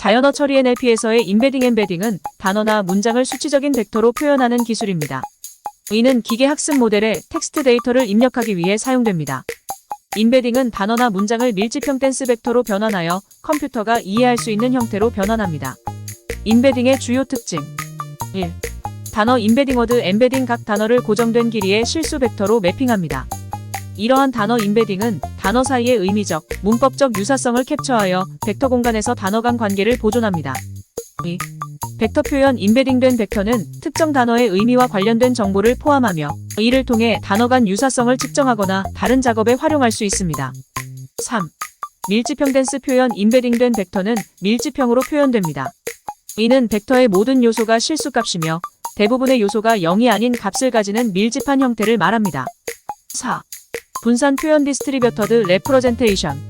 자연어 처리 NLP에서의 인베딩 엠베딩은 단어나 문장을 수치적인 벡터로 표현하는 기술입니다. 이는 기계 학습 모델에 텍스트 데이터를 입력하기 위해 사용됩니다. 인베딩은 단어나 문장을 밀집형 댄스 벡터로 변환하여 컴퓨터가 이해할 수 있는 형태로 변환합니다. 인베딩의 주요 특징 1. 단어 인베딩 워드 엠베딩 각 단어를 고정된 길이의 실수 벡터로 매핑합니다. 이러한 단어 인베딩은 단어 사이의 의미적, 문법적 유사성을 캡처하여 벡터 공간에서 단어 간 관계를 보존합니다. 2. 벡터 표현 인베딩된 벡터는 특정 단어의 의미와 관련된 정보를 포함하며 이를 통해 단어 간 유사성을 측정하거나 다른 작업에 활용할 수 있습니다. 3. 밀집형 댄스 표현 인베딩된 벡터는 밀집형으로 표현됩니다. 이는 벡터의 모든 요소가 실수값이며 대부분의 요소가 0이 아닌 값을 가지는 밀집한 형태를 말합니다. 4. 분산 표현 디스트리뷰터드 레프러젠테이션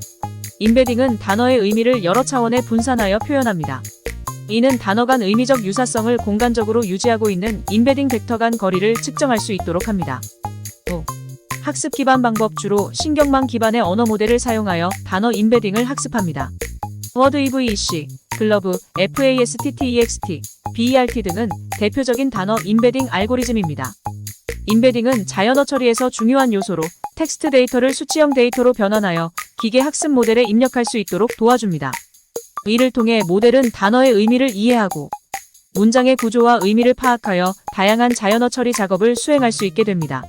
인베딩은 단어의 의미를 여러 차원에 분산하여 표현합니다. 이는 단어 간 의미적 유사성을 공간적으로 유지하고 있는 인베딩 벡터 간 거리를 측정할 수 있도록 합니다. 5. 학습 기반 방법 주로 신경망 기반의 언어 모델을 사용하여 단어 인베딩을 학습합니다. 워드 EVEC, 글러브, FASTTEXT, BERT 등은 대표적인 단어 인베딩 알고리즘입니다. 인베딩은 자연어 처리에서 중요한 요소로 텍스트 데이터를 수치형 데이터로 변환하여 기계 학습 모델에 입력할 수 있도록 도와줍니다. 이를 통해 모델은 단어의 의미를 이해하고 문장의 구조와 의미를 파악하여 다양한 자연어 처리 작업을 수행할 수 있게 됩니다.